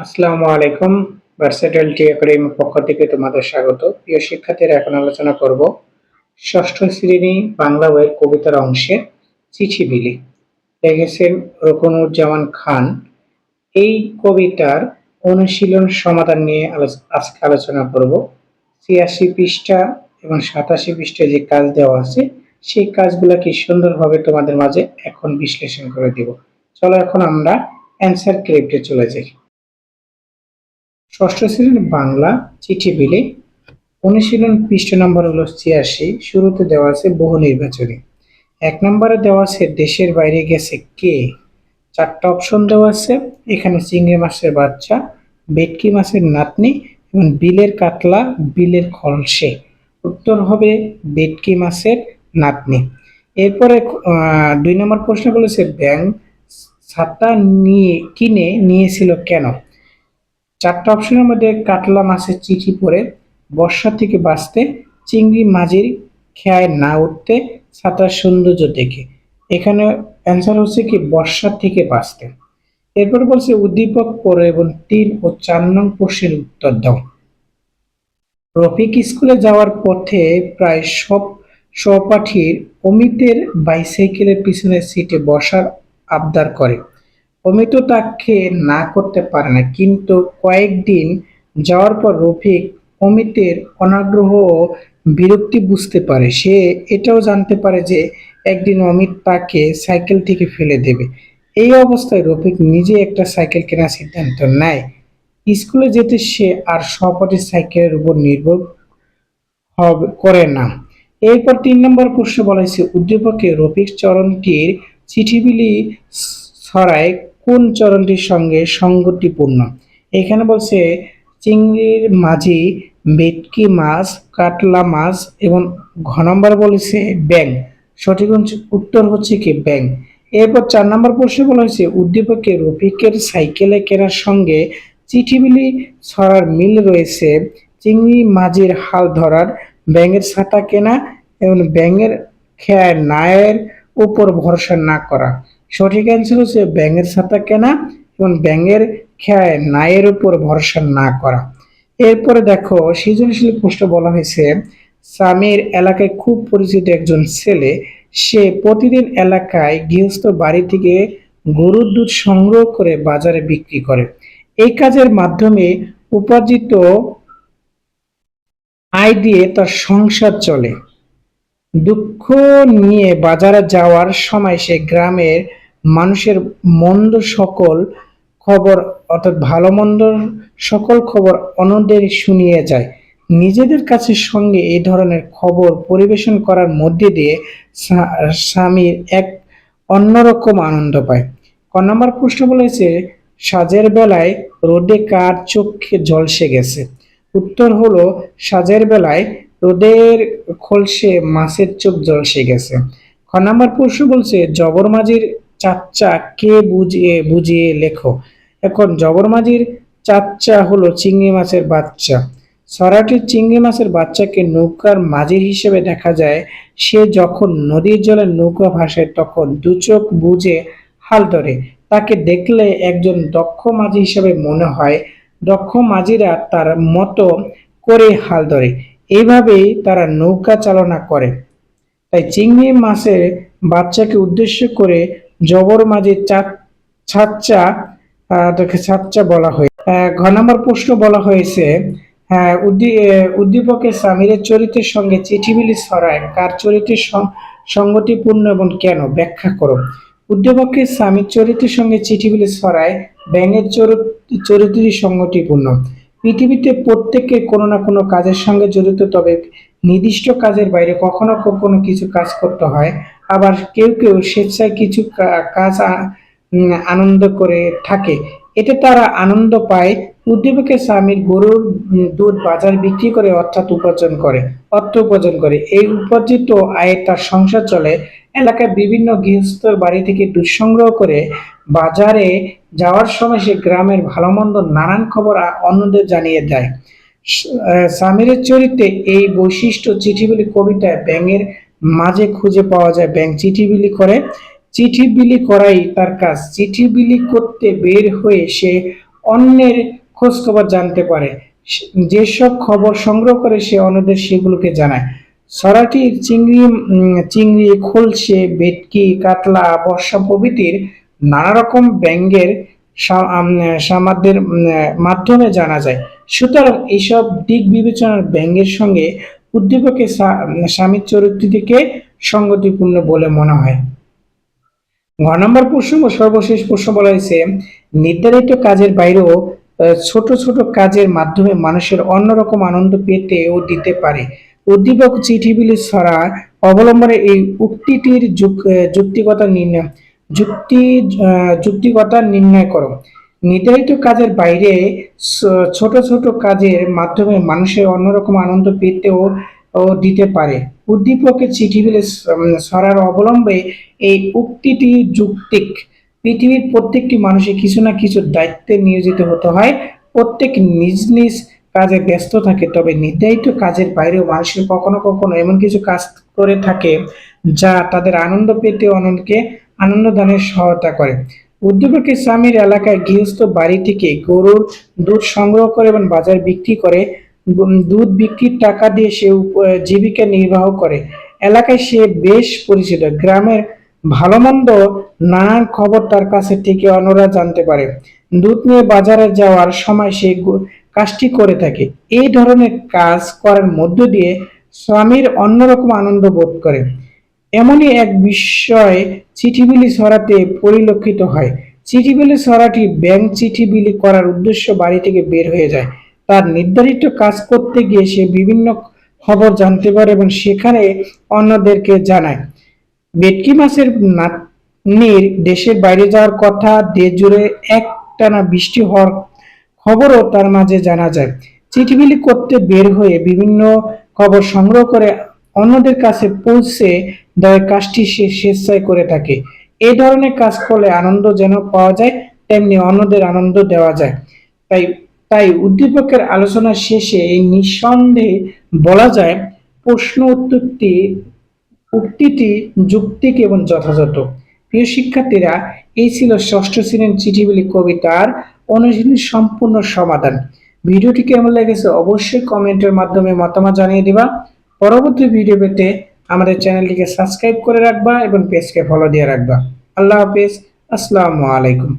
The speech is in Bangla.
আসসালামু আলাইকুম ভার্সেটাইল টি পক্ষ থেকে তোমাদের স্বাগত। প্রিয় শিক্ষার্থীরা, এখন আলোচনা করব ষষ্ঠ শ্রেণি বাংলা বইয়ের কবিতার অংশে চিঠি বিলি। লিখেছেন রকনুজ্জামান খান। এই কবিতার অনুশীলন সমাধান নিয়ে আজকে আলোচনা করব। ছিয়াশি পৃষ্ঠা এবং সাতাশি পৃষ্ঠায় যে কাজ দেওয়া আছে, সেই কাজগুলোকে সুন্দরভাবে তোমাদের মাঝে এখন বিশ্লেষণ করে দিব। চলো এখন আমরা অ্যান্সার ক্রিপ্টে চলে যাই। ষষ্ঠ শ্রেণির বাংলা চিঠি বিলে। অনুশীলন পৃষ্ঠ নম্বর হলো ছিয়াশি। শুরুতে দেওয়া আছে বহু নির্বাচনী। এক নম্বরে দেওয়া আছে, দেশের বাইরে গেছে কে? চারটা অপশন দেওয়া আছে। এখানে চিংড়ি মাছের বাচ্চা, ভেটকি মাছের নাতনি এবং বিলের কাতলা, বিলের খলসে। উত্তর হবে বেটকি মাছের নাতনি। এরপরে দুই নম্বর প্রশ্ন বলেছে, ব্যাংক ছাতা নিয়ে, কিনে নিয়েছিল কেন? চারটা অপশনের মধ্যে কাতলা মাছের চিঠি পড়ে, বর্ষা থেকে বাঁচতে, চিংড়ি মাঝির খেয়ায় না উঠতে, সাঁতার সৌন্দর্য দেখে। এখানে অ্যান্সার হচ্ছে কি, বর্ষা থেকে বাঁচতে। এরপর বলছে, উদ্দীপক পড়ে এবং তিন ও চার নং প্রশ্নের উত্তর দাও। রফিক স্কুলে যাওয়ার পথে প্রায় সব সহপাঠীর অমিতের বাইসাইকেলের পিছনের সিটে বসার আবদার করে। অমিত তাকে না করতে পারে না, কিন্তু কয়েকদিন যাওয়ার পর রফিক অমিতের অনাগ্রহ ও বিরক্তি বুঝতে পারে। সে এটাও জানতে পারে যে একদিন অমিত তাকে সাইকেল থেকে ফেলে দেবে। এই অবস্থায় রফিক নিজে একটা সাইকেল কেনার সিদ্ধান্ত নেয়। স্কুলে যেতে সে আর সহপাঠীর সাইকেলের উপর নির্ভর হবে, করে না। এরপর তিন নম্বর প্রশ্ন বলা হয়েছে, উদ্দীপকে রফিক চরণটির চিঠিবিলি ছড়ায় কোন চরণটির সঙ্গে সঙ্গতিপূর্ণ? এখানে বলছে, চিংড়ির মাঝি, ভেটকি মাছ, কাতলা মাছ এবং ঘ নম্বর বলেছে ব্যাং সঠিক উত্তর হচ্ছে কি ব্যাং এরপর চার নম্বর প্রশ্ন বলা হয়েছে, উদ্দীপকে রফিকের সাইকেলে কেনার সঙ্গে চিঠিবিলি ছড়ার মিল রয়েছে। চিংড়ি মাঝির হাল ধরার ব্যাঙের ছাতা কেনা এবং ব্যাঙের খেয়ার নায়ের উপর ভরসা না করা। সঠিক অ্যান্সার হচ্ছে ব্যাঙের ছাতা কেনা এবং ব্যাঙের খেয়ায় নায়ের উপর ভরসা না করা। এরপরে দেখো, সৃজনশীল প্রশ্ন বলা হয়েছে সামির এলাকায় খুব পরিচিত একজন ছেলে, সে প্রতিদিন এলাকায় গৃহস্থ বাড়ি থেকে গরুর দুধ সংগ্রহ করে বাজারে বিক্রি করে। এই কাজের মাধ্যমে উপার্জিত আয় দিয়ে তার সংসার চলে। দুঃখ নিয়ে বাজারে যাওয়ার সময় সে গ্রামের মানুষের মন্দ সকল খবর, অর্থাৎ ভালো মন্দ সকল খবর অন্যদের শুনিয়ে যায়। নিজেদের কাছে সঙ্গে এই ধরনের খবর পরিবেশন করার মধ্যে দিয়ে স্বা- স্বামীর এক অন্যরকম আনন্দ পায়। ক নম্বর প্রশ্ন বলেছে, সাজের বেলায় রোদে কার চোখে জলসে গেছে? উত্তর হলো, সাজের বেলায় রোদের খোলসে মাছের চোখ জলসে গেছে। খ নম্বর প্রশ্ন বলছে জবর মাঝির চাচ্চা কে বুঝিয়ে বুঝিয়ে লেখো। এখন জবর মাঝির চাচ্চা হলো চিংড়ি মাছের বাচ্চা। সরাটির চিংড়ি মাছের বাচ্চাকে নৌকার মাঝির হিসেবে দেখা যায়। সে যখন নদীর জলে নৌকা ভাসে, তখন দু চোখ বুঝে হাল ধরে। তাকে দেখলে একজন দক্ষ মাঝি হিসেবে মনে হয়। দক্ষ মাঝিরা তার মতো করে হাল ধরে। এইভাবেই তারা নৌকা চালনা করে। তাই চিংড়ি মাছের বাচ্চাকে উদ্দেশ্য করে জবর মাঝে ছাচ্চা তাকে ছাচ্চা বলা হয়। ঘ নম্বর প্রশ্ন বলা হয়েছে হ্যাঁ উদ্দীপকের সামিরের চরিত্রের সঙ্গে চিঠিবিলি ছড়ায়। কার চরিত্রের সং- সঙ্গতিপূর্ণ এবং কেন? ব্যাখ্যা করো। উদ্দীপকের স্বামীর চরিত্রের সঙ্গে চিঠিবিলি ছড়ায়, ব্যাঙের চরিত- চরিত্রই সঙ্গতিপূর্ণ। পৃথিবীতে প্রত্যেকে কোনো না কোনো কাজের সঙ্গে জড়িত, তবে নির্দিষ্ট কাজের বাইরে কখনো কখনো কিছু কাজ করতে হয়। আবার কেউ কেউ স্বেচ্ছায় কিছু কাজ আনন্দ করে থাকে। এতে তারা আনন্দ পায়। উদ্দীপকের স্বামীর গরুর দুধ বাজার বিক্রি করে অর্থাৎ উপার্জন করে, অর্থ উপার্জন করে। এই উপার্জিত আয়ে তার সংসার চলে। এলাকায় বিভিন্ন গৃহস্থর বাড়ি থেকে দুধ সংগ্রহ করে বাজারে যাওয়ার সময় সে গ্রামের ভালো মন্দ নানান খবর অন্যদের জানিয়ে দেয়। সামিরের চরিত্রে এই বৈশিষ্ট্য চিঠিবিলি কবিতায় ব্যাঙের মাঝে খুঁজে পাওয়া যায়। ব্যাঙ চিঠি বিলি করে চিঠি বিলি করাই তার কাজ। চিঠি বিলি করতে বের হয়ে সে অন্যের খোঁজ খবর জানতে পারে। যেসব খবর সংগ্রহ করে সে অন্যদের সেগুলোকে জানায়। ছড়াটি চিংড়ি চিংড়ি, খোলসে, ভেটকি, কাতলা, বর্ষা প্রভৃতির নানা রকম ব্যঙ্গের সা- সামাদের মাধ্যমে জানা যায়। সুতরাং এইসব দিক বিবেচনার ব্যঙ্গের সঙ্গে উদ্দীপকের স্বামীর চরিত্রটিকে সঙ্গতিপূর্ণ বলে মনে হয়। ঘ নম্বর প্রশ্ন ও সর্বশেষ প্রশ্ন বলা হয়েছে নির্ধারিত কাজের বাইরেও ছোট ছোট কাজের মাধ্যমে মানুষের অন্যরকম আনন্দ পেতে ও দিতে পারে। উদ্দীপক চিঠিগুলি ছড়া অবলম্বনে এই উক্তিটির যুক- আহ, যুক্তিগতা নির্ণয় যুক্তি যুক্তিকতা নির্ণয় করো। নির্ধারিত কাজের বাইরে ছোট ছোট কাজের মাধ্যমে মানুষের অন্যরকম আনন্দ পেতেও ও দিতে পারে। উদ্দীপকের চিঠিগুলি সরার অবলম্বে এই উক্তিটি যুক্তিক। পৃথিবীর প্রত্যেকটি মানুষের কিছু না কিছু দায়িত্বে নিয়োজিত হতে হয়। প্রত্যেক নিজ নিজ কাজে ব্যস্ত থাকে, তবে নির্ধারিত কাজের বাইরেও মানুষের কখনো কখনো এমন কিছু কাজ করে থাকে যা তাদের আনন্দ পেতে অন্যকে আনন্দ দানের সহায়তা করে। উদ্যোগের স্বামীর এলাকায় গৃহস্থ বাড়ি থেকে গরুর দুধ সংগ্রহ করে এবং বাজার বিক্রি করে দুধ বিক্রির টাকা দিয়ে সে জীবিকা নির্বাহ করে। এলাকায় সে বেশ পরিচিত। গ্রামের ভালো মন্দ নানান খবর তার কাছে থেকে অন্যরা জানতে পারে। দুধ নিয়ে বাজারে যাওয়ার সময় সে কাজটি করে থাকে। এই ধরনের কাজ করার মধ্য দিয়ে স্বামীর অন্যরকম আনন্দ বোধ করে। এমনই এক বিষয় চিঠি বিলি ছড়াতে পরিলক্ষিত হয়। চিঠি বিলি ছড়াটি ব্যাংক চিঠি বিলি করার উদ্দেশ্য বাড়ি থেকে বের হয়ে যায়। তার নির্ধারিত কাজ করতে গিয়ে সে বিভিন্ন খবর জানতে পারে এবং সেখানে অন্যদেরকে জানায়। ভেটকি মাছের নাতনির দেশের বাইরে যাওয়ার কথা দেশ জুড়ে একটানা বৃষ্টি হওয়ার খবরও তার মাঝে জানা যায়। চিঠি বিলি করতে বের হয়ে বিভিন্ন খবর সংগ্রহ করে অন্যদের কাছে পৌঁছে দেওয়ার কাজটি সে স্বেচ্ছায় করে থাকে। এই ধরনের কাজ করলে আনন্দ যেন পাওয়া যায়, তেমনি অন্যদের আনন্দ দেওয়া যায়। তাই তাই উদ্দীপকের আলোচনা শেষে এই নিঃসন্দেহে বলা যায়, প্রশ্ন উত্তরটি উক্তিটি যুক্তিক এবং যথাযথ। প্রিয় শিক্ষার্থীরা, এই ছিল ষষ্ঠ শ্রেণির চিঠিগুলি কবিতার অনুশীলনী সম্পূর্ণ সমাধান। ভিডিওটি কেমন লেগেছে অবশ্যই কমেন্টের মাধ্যমে মতামত জানিয়ে দিবা। পরবর্তী ভিডিও পেতে আমাদের চ্যানেলটিকে সাবস্ক্রাইব করে রাখবা এবং পেজকে ফলো দিয়ে রাখবা। আল্লাহ হাফিজ। আসসালামু আলাইকুম।